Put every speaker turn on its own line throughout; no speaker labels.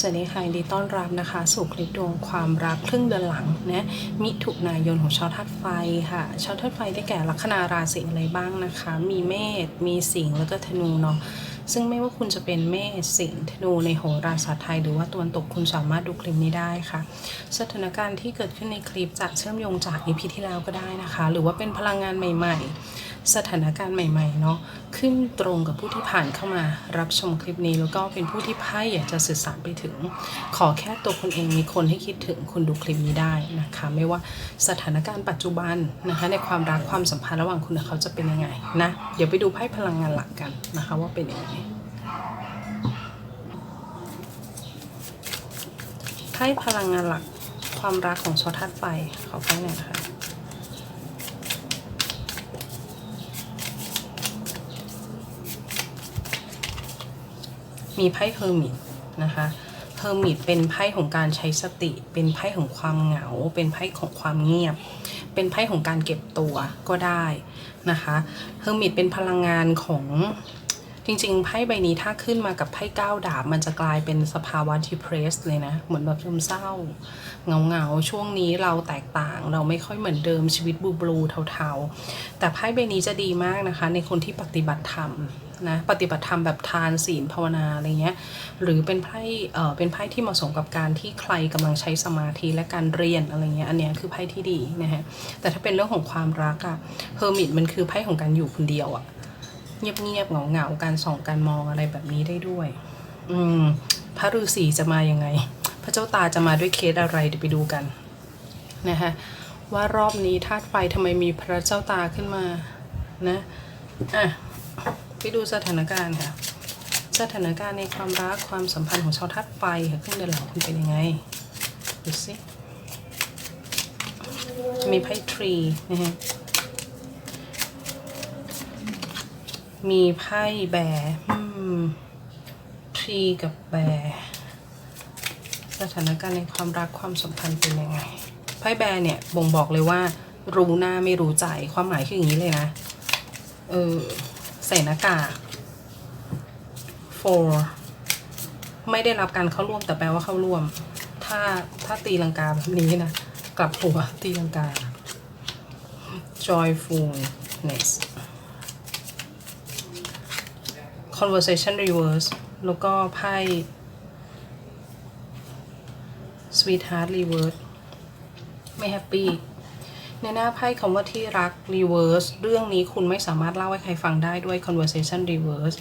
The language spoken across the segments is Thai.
สวัสดีค่ะดีต้อนรับนะคะ สู่คลิปดวงความรักครึ่งเดือนหลังนะมิถุนายนของชาวธาตุไฟค่ะชาวธาตุไฟได้แก่ลัคนาราศีอะไรบ้างนะคะ มีเมษมีสิงห์แล้วก็ธนูเนาะซึ่งไม่ว่าคุณจะเป็นเมษสิงห์ธนูในโหราศาสตร์ไทย หรือว่าตะวันตกคุณสามารถดูคลิปนี้ได้ค่ะ สถานการณ์ที่เกิดขึ้นในคลิปจะเชื่อมโยงจากอีพีที่แล้วก็ได้นะคะ หรือว่าเป็นพลังงานใหม่ ๆ สถานการณ์ใหม่ๆเนาะ ขึ้นตรงกับผู้ที่ผ่านเข้ามารับชมคลิปนี้ แล้วก็เป็นผู้ที่ไพ่อยากจะสื่อสารไปถึง ขอแค่ตัวคุณเองมีคนให้คิดถึงคุณดูคลิปนี้ได้นะคะ ไม่ว่าสถานการณ์ปัจจุบันนะคะในความรักความสัมพันธ์ระหว่างคุณกับเขาจะเป็นยังไงนะเดี๋ยวไปดูไพ่พลังงานหลักกันนะคะว่าเป็นยังไงไพ่พลังงานหลักความรักของชาวธาตุไฟขอไพ่หน่อยนะคะ มีไพ่เฮอร์มิตนะคะเฮอร์มิตเป็นไพ่ของการใช้สติ เป็นไพ่ของความเหงา เป็นไพ่ของความเงียบ เป็นไพ่ของการเก็บตัวก็ได้นะคะเฮอร์มิตเป็นพลังงานของจริงๆไพ่ใบนี้ถ้าขึ้นมากับไพ่ก้าวดาบ มันจะกลายเป็นสภาวะที่เพรสเลยนะ เหมือนแบบซึมเศร้าเงาเงาๆช่วงนี้เราแตกต่าง เราไม่ค่อยเหมือนเดิมชีวิตบูบลูเทาๆ แต่ไพ่ใบนี้จะดีมากนะคะ ในคนที่ปฏิบัติธรรม นะปฏิบัติธรรมแบบทานศีลภาวนาอะไรเงี้ยหรือเป็นไพ่เอ่อเป็นไพ่ที่เหมาะสมกับการที่ใครกำลังใช้สมาธิและการเรียนอะไรเงี้ยอันเนี้ยคือไพ่ที่ดีนะฮะแต่ถ้าเป็นเรื่องของความรักอะเฮอร์มิตมันคือไพ่ของการอยู่คนเดียวอะเงียบๆเหงาๆการส่องการมองอะไรแบบนี้ได้ด้วย อืมพระฤาษีจะมายังไง พระเจ้าตาจะมาด้วยเคสอะไรเดี๋ยวไปดูกันนะฮะว่ารอบนี้ธาตุไฟทำไมมีพระเจ้าตาขึ้นมานะอะ ไปดูสถานการณ์ค่ะ สถานการณ์ในความรักความสัมพันธ์ของชาวธาตุไฟค่ะครึ่งเดือนหลังคุณเป็นยังไงดูสิมีไพ่ทรีนะฮะมีไพ่แบร์อืมทรีกับแบร์สถานการณ์ในความรักความสัมพันธ์เป็นยังไงไพ่แบร์เนี่ยบ่งบอกเลยว่า รู้หน้าไม่รู้ใจความหมายคืออย่างนี้เลยนะ เออ ใส่หน้ากาก for ไม่ได้รับการเข้าร่วมแต่แปลว่าเข้าร่วม ถ้าถ้าตีลังกาแบบนี้นะ กลับหัวตีลังกา joyfulness conversation reverse แล้วก็ไพ่ sweetheart reverse ไม่แฮปปี้ ในหน้าไพ่คำว่าที่รัก reverse เรื่องนี้คุณไม่สามารถเล่าให้ใครฟังได้ด้วย conversation reverse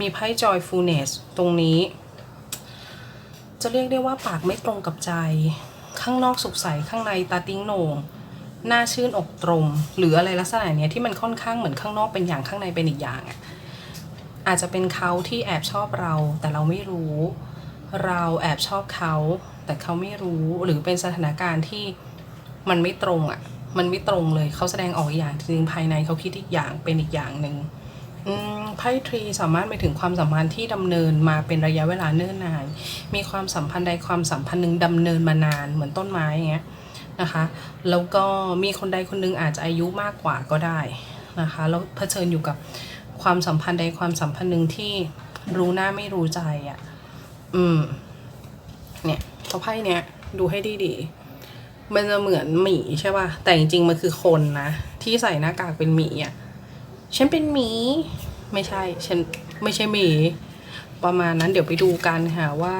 มีไพ่ joyfulness ตรงนี้ จะเรียกได้ว่าปากไม่ตรงกับใจ ข้างนอกสุขใส ข้างในตาติ้งโหนงหน้าชื่นอกตรง หรืออะไรลักษณะเนี้ยที่มันค่อนข้างเหมือนข้างนอกเป็นอย่างข้างในเป็นอีกอย่างอะอาจจะเป็นเขาที่แอบชอบเรา แต่เราไม่รู้ เราแอบชอบเขา แต่เขาไม่รู้หรือเป็นสถานการณ์ที่มันไม่ตรงอะ มันไม่ตรงเลยเขาแสดงออกอีกอย่างจริงภายในเขาคิดอีกอย่างเป็นอีกอย่างหนึ่งไพ่ทรีสามารถไปถึงความสัมพันธ์ที่ดำเนินมาเป็นระยะเวลาเนิ่นนาน มีความสัมพันธ์ใดความสัมพันธ์หนึ่งดำเนินมานานเหมือนต้นไม้อย่างเงี้ยนะคะ แล้วก็มีคนใดคนหนึ่งอาจจะอายุมากกว่าก็ได้นะคะ แล้วเผชิญอยู่กับความสัมพันธ์ใดความสัมพันธ์หนึ่งที่รู้หน้าไม่รู้ใจอะ่ะ อืม เนี่ยเพราะไพ่เนี้ยดูให้ดีๆ มันจะเหมือนหมีใช่ป่ะ แต่จริงๆมันคือคนนะ ที่ใส่หน้ากากเป็นหมีอะ ฉันเป็นหมี ไม่ใช่ ฉันไม่ใช่หมี ประมาณนั้นเดี๋ยวไปดูกันค่ะว่า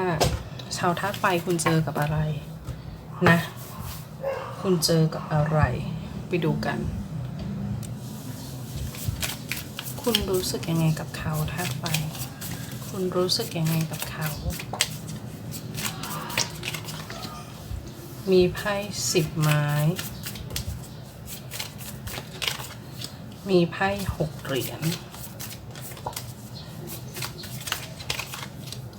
ชาวธาตุไฟคุณเจอกับอะไรนะ คุณเจอกับอะไร ไปดูกัน คุณรู้สึกยังไงกับเขาธาตุไฟ คุณรู้สึกยังไงกับเขา มีไพ่สิบไม้ มีไพ่หกเหรียญ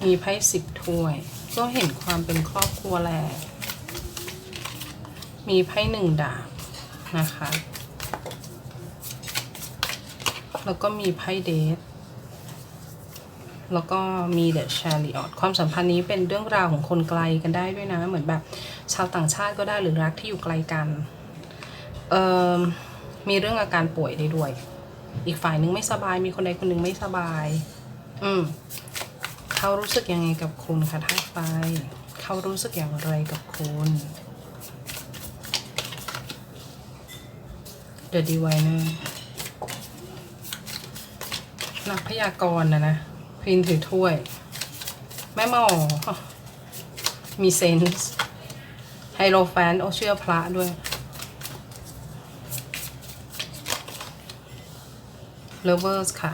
มีไพ่สิบถ้วย ก็เห็นความเป็นครอบครัวแลมีไพ่หนึ่งดาบนะคะ แล้วก็มีไพ่เดท แล้วก็มีเดอะชาริออตความสัมพันธ์นี้เป็นเรื่องราวของคนไกลกันได้ด้วยนะ เหมือนแบบ ชาวต่างชาติก็ได้หรือรักที่อยู่ไกลกันมีเรื่องอาการป่วยได้ด้วย อีกฝ่ายหนึ่งไม่สบาย มีคนใดคนหนึ่งไม่สบาย อืมเขารู้สึกยังไงกับคุณคะธาไฟเขารู้สึกอย่างไรกับคุณ The Diviner นักพยากรณ์นะนะพินถือถ้วย แม่หมอมีเซนส์ ไฮโลแฟนโอเชื่อพระด้วย Lovers ค่ะ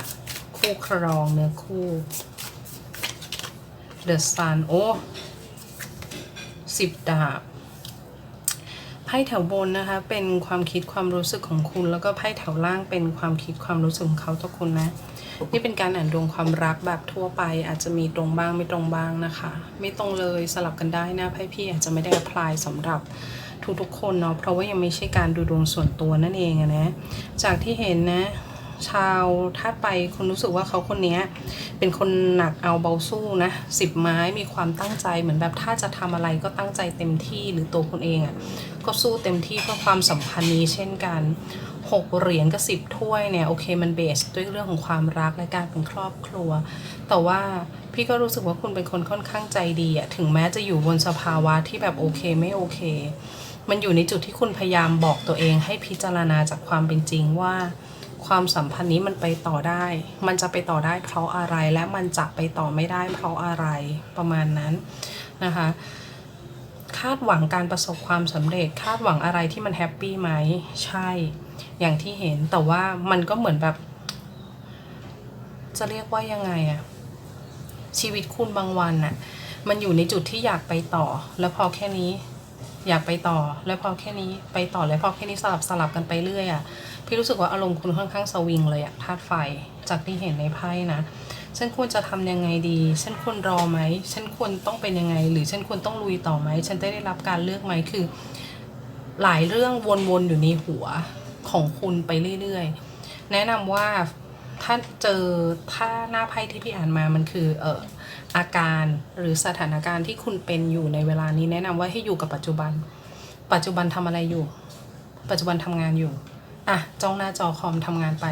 คู่ครองเนื้อคู่ The Sun โอ้สิบดาบไพ่แถวบนนะคะ เป็นความคิดความรู้สึกของคุณ แล้วก็ไพ่แถวล่างเป็นความคิดความรู้สึกของเขาต่อคุณนะ นี่เป็นการอ่านดวงความรักแบบทั่วไป อาจจะมีตรงบ้างไม่ตรงบ้างนะคะ ไม่ตรงเลยสลับกันได้นะไพ่พี่อาจจะไม่ได้ apply สำหรับทุกๆคนเนาะเพราะว่ายังไม่ใช่การดูดวงส่วนตัวนั่นเองอะนะจากที่เห็นนะชาวธาตุไปคุณรู้สึกว่าเขาคนนี้เป็นคนหนักเอาเบาสู้นะสิบไม้มีความตั้งใจเหมือนแบบถ้าจะทำอะไรก็ตั้งใจเต็มที่หรือตัวคุณเองอะ่ะก็สู้เต็มที่เพื่อความสัมพันธ์นี้เช่นกัน หกเหรียญกับสิบถ้วยเนี่ยโอเคมันเบสด้วยเรื่องของความรักและการเป็นครอบครัว แต่ว่าพี่ก็รู้สึกว่าคุณเป็นคนค่อนข้างใจดีอะถึงแม้จะอยู่บนสภาวะที่แบบโอเคไม่โอเค มันอยู่ในจุดที่คุณพยายามบอกตัวเองให้พิจารณาจากความเป็นจริงว่า ความสัมพันธ์นี้มันไปต่อได้ มันจะไปต่อได้เพราะอะไรและมันจะไปต่อไม่ได้เพราะอะไรประมาณนั้นนะคะคาดหวังการประสบความสำเร็จคาดหวังอะไรที่มันแฮปปี้ไหม ใช่ อย่างที่เห็นแต่ว่ามันก็เหมือนแบบ จะเรียกว่ายังไงอะชีวิตคุณบางวันน่ะมันอยู่ในจุดที่อยากไปต่อ แล้วพอแค่นี้ อยากไปต่อ แล้วพอแค่นี้ไปต่อแล้วพอแค่นี้สลับสลับกันไปเรื่อยอะพี่รู้สึกว่าอารมณ์คุณค่อนข้างสวิงเลยอะธาตุไฟจากที่เห็นในไพ่นะฉันควรจะทำยังไงดี ฉันควรรอไหม ฉันควรต้องเป็นยังไง หรือฉันควรต้องลุยต่อไหม ฉันจะได้รับการเลือกไหม คือ หลายเรื่องวนๆอยู่ในหัว ของคุณไปเรื่อยๆ แนะนำว่าถ้าเจอถ้าหน้าไพ่ที่พี่อ่านมามันคือเอ่ออาการหรือสถานการณ์ที่คุณเป็นอยู่ในเวลานี้ แนะนำว่าให้อยู่กับปัจจุบัน ปัจจุบันทำอะไรอยู่ ปัจจุบันทำงานอยู่อะจ้องหน้าจอคอมทำงานไป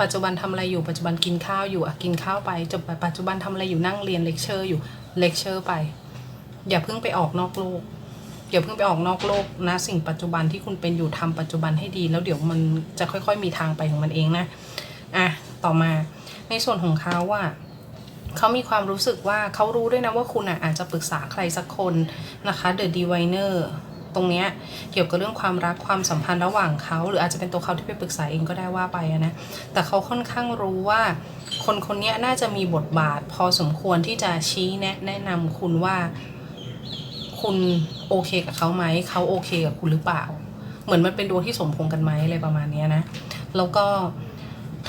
ปัจจุบันทำอะไรอยู่ ปัจจุบันกินข้าวอยู่อะกินข้าวไปจบไปปัจจุบันทำอะไรอยู่นั่งเรียนเลคเชอร์อยู่เลคเชอร์ไป อย่าเพิ่งไปออกนอกโลก อย่าเพิ่งไปออกนอกโลกนะ สิ่งปัจจุบันที่คุณเป็นอยู่ทำปัจจุบันให้ดี แล้วเดี๋ยวมันจะค่อย ๆ มีทางไปของมันเองนะอะต่อมาในส่วนของเขาว่าเขามีความรู้สึกว่าเขารู้ด้วยนะว่าคุณอะอาจจะปรึกษาใครสักคนนะคะ The Diviner ตรงเนี้ยเกี่ยวกับเรื่องความรักความสัมพันธ์ระหว่างเขา หรืออาจจะเป็นตัวเขาที่ไปปรึกษาเองก็ได้ว่าไปนะแต่เขาค่อนข้างรู้ว่า คนคนนี้น่าจะมีบทบาท พอสมควรที่จะชี้แนะแนะนำคุณว่า คุณโอเคกับเขาไหม เขาโอเคกับคุณหรือเปล่า เหมือนมันเป็นดวงที่สมพงกันไหมอะไรประมาณนี้นะ แล้วก็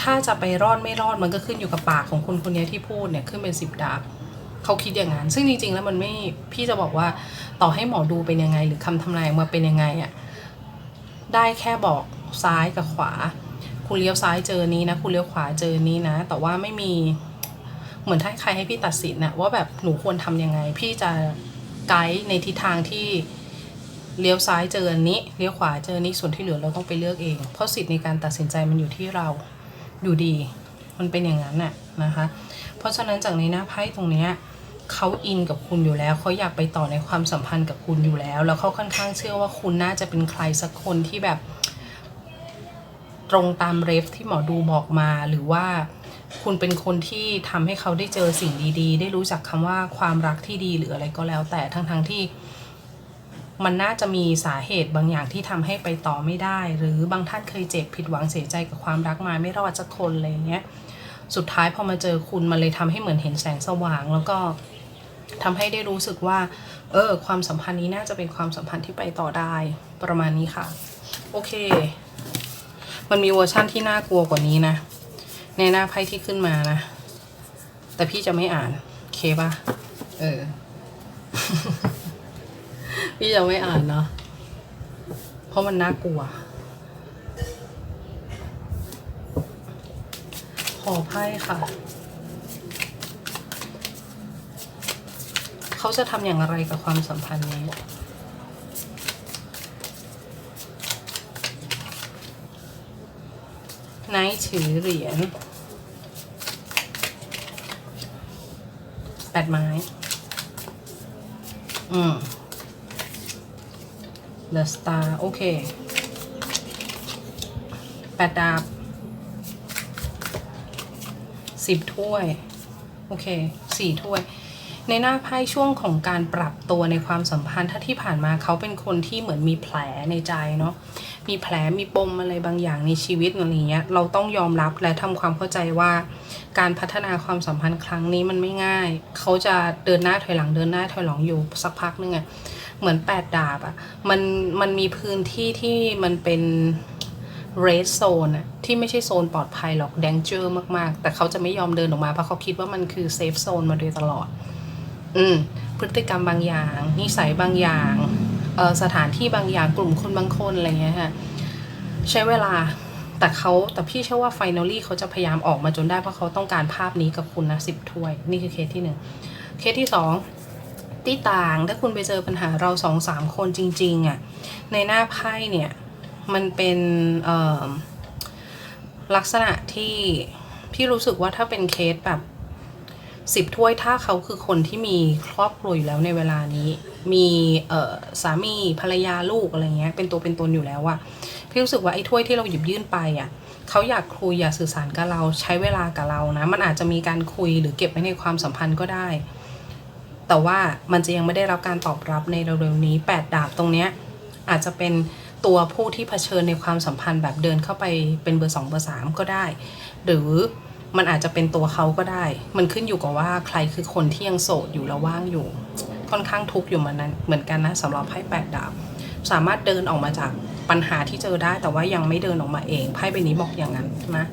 ถ้าจะไปรอดไม่รอดมันก็ขึ้นอยู่กับปากของคุณคนนี้ที่พูดเนี่ยขึ้นเป็นสิบดาบเขาคิดอย่างนั้น ซึ่งจริงๆแล้วมันไม่พี่จะบอกว่าต่อให้หมอดูเป็นยังไง หรือคำทำนายมาเป็นยังไงอะได้แค่บอกซ้ายกับขวา คุณเลี้ยวซ้ายเจอนี้นะ คุณเลี้ยวขวาเจอนี้นะ แต่ว่าไม่มีเหมือนถ้าใครให้พี่ตัดสินนะว่าแบบหนูควรทำยังไง พี่จะ ไกด์ในทิศทางที่เลี้ยวซ้ายเจออันนี้เลี้ยวขวาเจอนี้ส่วนที่เหลือเราต้องไปเลือกเอง เพราะสิทธิ์ในการตัดสินใจมันอยู่ที่เราอยู่ดี มันเป็นอย่างนั้นน่ะนะคะ เพราะฉะนั้นจากในหน้าไพ่ตรงเนี้ยเขาอินกับคุณอยู่แล้วเขาอยากไปต่อในความสัมพันธ์กับคุณอยู่แล้ว แล้วเขาค่อนข้างเชื่อว่าคุณน่าจะเป็นใครสักคนที่แบบ ตรงตามเรฟที่หมอดูบอกมาหรือว่าคุณเป็นคนที่ทำให้เขาได้เจอสิ่งดีๆ ได้รู้จักคำว่าความรักที่ดีหรืออะไรก็แล้ว แต่ทั้งๆที่ มันน่าจะมีสาเหตุบางอย่างที่ทำให้ไปต่อไม่ได้ หรือบางท่านเคยเจ็บผิดหวังเสียใจกับความรักมาไม่รอดสักคนอะไรเงี้ยสุดท้ายพอมาเจอคุณมันเลยทำให้เหมือนเห็นแสงสว่าง แล้วก็ทำให้ได้รู้สึกว่า เออ ความสัมพันธ์นี้น่าจะเป็นความสัมพันธ์ที่ไปต่อได้ประมาณนี้ค่ะ โอเค มันมีเวอร์ชั่นที่น่ากลัวกว่านี้นะ ในหน้าไพ่ที่ขึ้นมานะ แต่พี่จะไม่อ่านเคปะเออ พี่จะไม่อ่านเนาะ เพราะมันน่ากลัว ขอไพ่ค่ะ เขาจะทำอย่างไรกับความสัมพันธ์นี้ ไนท์ถือเหรียญแปดไม้ อืม The Star โอเคแปดดาบสิบถ้วย โอเคสี่ถ้วย ในหน้าไพ่ช่วงของการปรับตัวในความสัมพันธ์ ถ้าที่ผ่านมาเขาเป็นคนที่เหมือนมีแผลในใจเนาะ มีแผลมีปมอะไรบางอย่างในชีวิตอะไรเงี้ยเราต้องยอมรับและทำความเข้าใจว่า การพัฒนาความสัมพันธ์ครั้งนี้มันไม่ง่าย เขาจะเดินหน้าถอยหลังเดินหน้าถอยหลังอยู่สักพักนึงอะเหมือนแปดดาบอะมันมันมีพื้นที่ที่มันเป็นเรดโซนอะที่ไม่ใช่โซนปลอดภัยหรอก d a n g e r มากๆ แต่เขาจะไม่ยอมเดินออกมาเพราะเขาคิดว่ามันคือเซฟโซนมาโดยตลอด อืมพฤติกรรมบางอย่าง นิสัยบางอย่าง สถานที่บางอย่างกลุ่มคนบางคนอะไรเงี้ยค่ะใช้เวลาแต่เขาแต่พี่เชื่อว่า finally เขาจะพยายามออกมาจนได้เพราะเขาต้องการภาพนี้กับคุณนะสิบถ้วย นี่คือเคสที่หนึ่งเคสที่สองที่ต่างถ้าคุณไปเจอปัญหาเราสองสามคนจริงๆอะ่ะในหน้าไพ่เนี่ย มันเป็นลักษณะที่พี่รู้สึกว่าถ้าเป็นเคสแบบสิบถ้วยถ้าเขาคือคนที่มีครอบครัวอยู่แล้วในเวลานี้ มีเสามีภรรยาลูกอะไรเงี้ยเป็นตัวเป็นตนอยู่แล้วอะพี่รู้สึกว่าไอ้ถ้วยที่เราหยิบยื่นไปอะเขาอยากคุยอยากสื่อสารกับเราใช้เวลากับเรานะ มันอาจจะมีการคุยหรือเก็บไว้ในความสัมพันธ์ก็ได้ แต่ว่ามันจะยังไม่ได้รับการตอบรับในเร็วๆนี้แปดดาบตรงเนี้ยอาจจะเป็นตัวผู้ที่เผชิญในความสัมพันธ์แบบเดินเข้าไปเป็นเบอร์สองเบอร์สามก็ได้ หรือมันอาจจะเป็นตัวเขาก็ได้ มันขึ้นอยู่กับว่าใครคือคนที่ยังโสดอยู่และว่างอยู่ ค่อนข้างทุกข์อยู่เหมือนนั้นเหมือนกันนะสำหรับไพ่แปดดาบสามารถเดินออกมาจากปัญหาที่เจอได้ แต่ว่ายังไม่เดินออกมาเองไพ่ใบนี้บอกอย่างนั้นนะ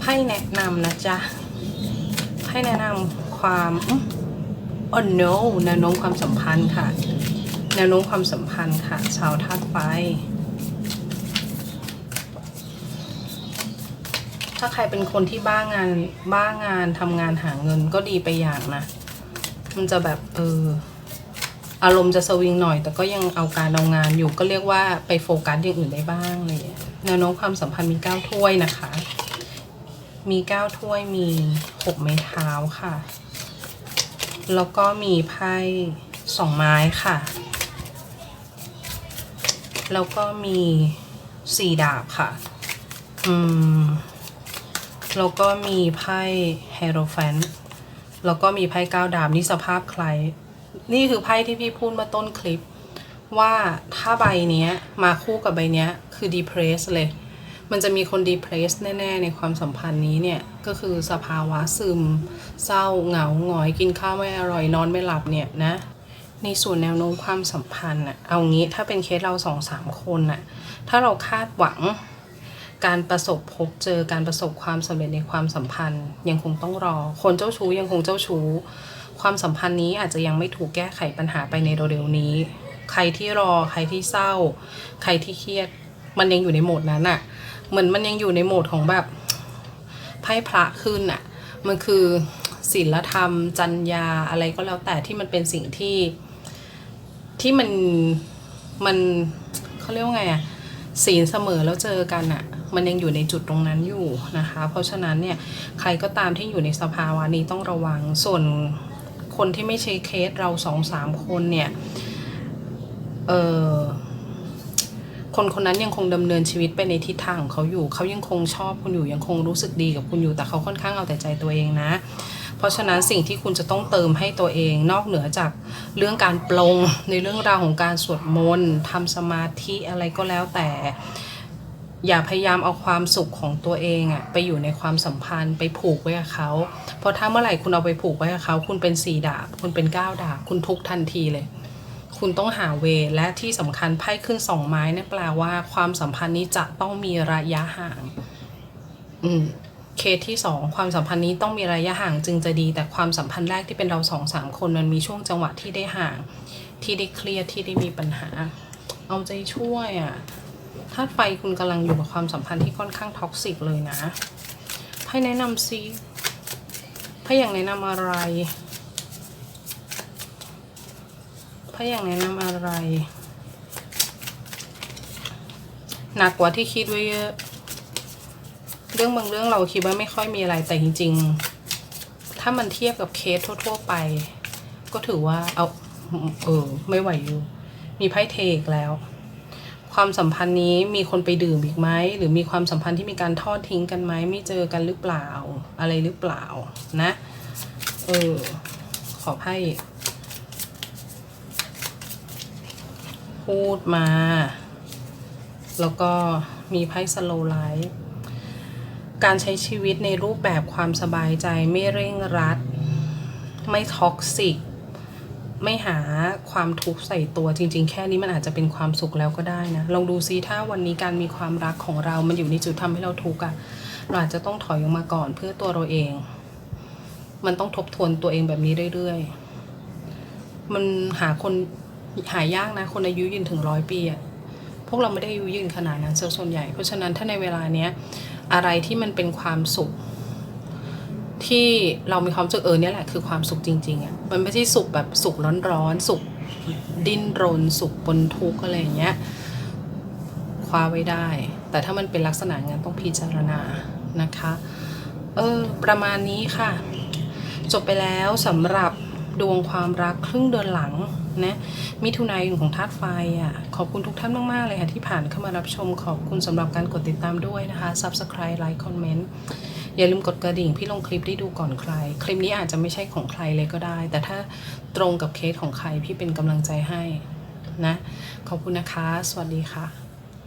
ไพ่แนะนำนะจ๊ะไพ่แนะนำความอ๋อ no แนวโน้มความสัมพันธ์ค่ะแนวโน้มความสัมพันธ์ค่ะ ชาวธาตุไฟถ้าใครเป็นคนที่บ้างานบ้างานทำงานหาเงินก็ดีไปอย่างนะ มันจะแบบเออ อารมณ์จะสวิงหน่อย แต่ก็ยังเอาการเอางานอยู่ก็เรียกว่าไปโฟกัสอย่างอื่นได้บ้างอะไรอย่างเลยแนวโน้มความสัมพันธ์มีเก้าถ้วยนะคะ มีเก้าถ้วยมีหกไม้เท้าค่ะ แล้วก็มีไพ่สองไม้ค่ะ แล้วก็มีสี่ดาบค่ะ อืม แล้วก็มีไพ่เฮโรแฟนแล้วก็มีไพ่เก้าดาบนี่สภาพใคร นี่คือไพ่ที่พี่พูดมาต้นคลิป ว่าถ้าใบเนี้ยมาคู่กับใบเนี้ยคือ depressed เลย มันจะมีคน depressed แน่ ๆ ในความสัมพันธ์นี้เนี่ย ก็คือสภาวะซึม เศร้าเหงาหงอยกินข้าวไม่อร่อยนอนไม่หลับเนี่ยนะในส่วนแนวโน้มความสัมพันธ์อะเอางี้ถ้าเป็นเคสเราสองสามคนอะถ้าเราคาดหวังการประสบพบเจอการประสบความสำเร็จในความสัมพันธ์ ยังคงต้องรอ คนเจ้าชู้ยังคงเจ้าชู้ ความสัมพันธ์นี้อาจจะยังไม่ถูกแก้ไขปัญหาไปในเร็วๆนี้ ใครที่รอใครที่เศร้า ใครที่เครียด มันยังอยู่ในโหมดนั้นอะเหมือนมันยังอยู่ในโหมดของแบบไพ่พระขึ้นอะมันคือศีลธรรม จัญญาอะไรก็แล้วแต่ที่มันเป็นสิ่งที่ที่มันมันเขาเรียกว่าไงอะศีลเสมอแล้วเจอกันอะมันยังอยู่ในจุดตรงนั้นอยู่นะคะ เพราะฉะนั้นเนี่ยใครก็ตามที่อยู่ในสภาวะนี้ต้องระวังส่วน คนที่ไม่ใช่เคสเราสองสามคนเนี่ย เออคนคนนั้นยังคงดำเนินชีวิตไปในทิศทางของเขาอยู่ เขายังคงชอบคุณอยู่ ยังคงรู้สึกดีกับคุณอยู่ แต่เขาค่อนข้างเอาแต่ใจตัวเองนะ เพราะฉะนั้นสิ่งที่คุณจะต้องเติมให้ตัวเอง นอกเหนือจากเรื่องการปลงในเรื่องราวของการสวดมนต์ทำสมาธิอะไรก็แล้วแต่ อย่าพยายามเอาความสุขของตัวเองอะไปอยู่ในความสัมพันธ์ไปผูกไว้กับเขาเพราะถ้าเมื่อไหร่คุณเอาไปผูกไว้กับเขาคุณเป็นสี่ดาบ คุณเป็นเก้าดาบ คุณทุกทันทีเลย คุณต้องหาเวและที่สำคัญไพ่ขึ้นสองไม้เนี่ยแปลว่าความสัมพันธ์นี้จะต้องมีระยะห่าง อืมเคสที่สองความสัมพันธ์นี้ต้องมีระยะห่างจึงจะดี แต่ความสัมพันธ์แรกที่เป็นเราสองสามคนมันมีช่วงจังหวะที่ได้ห่าง ที่ได้เครียดที่ได้มีปัญหา เอาใจช่วยอะ ธาตุไฟคุณกำลังอยู่กับความสัมพันธ์ที่ค่อนข้างท็อกซิกเลยนะไพ่แนะนำซิไพ่อยากแนะนำอะไรไพ่อยากแนะนำอะไร หนักกว่าที่คิดไว้เยอะ เรื่องบางเรื่องเราคิดว่าไม่ค่อยมีอะไรแต่จริง ๆ ถ้ามันเทียบกับเคสทั่ว ๆ ไป ก็ถือว่าเอาเออไม่ไหวอยู่ มีไพ่เทกแล้ว ความสัมพันธ์นี้มีคนไปดื่มอีกไหมหรือมีความสัมพันธ์ที่มีการทอดทิ้งกันไหมไม่เจอกันหรือเปล่า อะไรหรือเปล่านะเออขอไพ่พูดมา แล้วก็มีไพ่สโลไลท์การใช้ชีวิตในรูปแบบความสบายใจไม่เร่งรัด ไม่ท็อกซิก ไม่หาความทุกข์ใส่ตัวจริง ๆ แค่นี้มันอาจจะเป็นความสุขแล้วก็ได้นะ ลองดูซิถ้าวันนี้การมีความรักของเรา มันอยู่ในจุดทำให้เราทุกข์อะเราอาจจะต้องถอยออกมาก่อนเพื่อตัวเราเอง มันต้องทบทวนตัวเองแบบนี้เรื่อยๆ มันหาคนหายากนะ คนอายุยืนถึงร้อยปีอะพวกเราไม่ได้อายุยืนขนาดนั้นซะส่วนใหญ่ เพราะฉะนั้นถ้าในเวลาเนี้ยอะไรที่มันเป็นความสุข ที่เรามีความสุขเออเนี่ยแหละคือความสุขจริงๆอะ่ะมันไม่ใช่สุขแบบสุขร้อนๆสุขดิ้นรน สุขบนทุกข์อะไรอย่างเงี้ยคว้าไว้ได้ แต่ถ้ามันเป็นลักษณะงั้นต้องพิจารณานะคะ เออประมาณนี้ค่ะ จบไปแล้วสำหรับดวงความรักครึ่งเดือนหลังนะมิถุนายนของธาตุไฟอะขอบคุณทุกท่านมาก ๆ เลยค่ะ ที่ผ่านเข้ามารับชมขอบคุณสำหรับการกดติดตามด้วยนะคะ Subscribe ไลค์คอมเมนต์ อย่าลืมกดกระดิ่งพี่ลงคลิปได้ดูก่อนใคร คลิปนี้อาจจะไม่ใช่ของใครเลยก็ได้ แต่ถ้าตรงกับเคสของใครพี่เป็นกำลังใจให้นะ ขอบคุณนะคะ สวัสดีค่ะ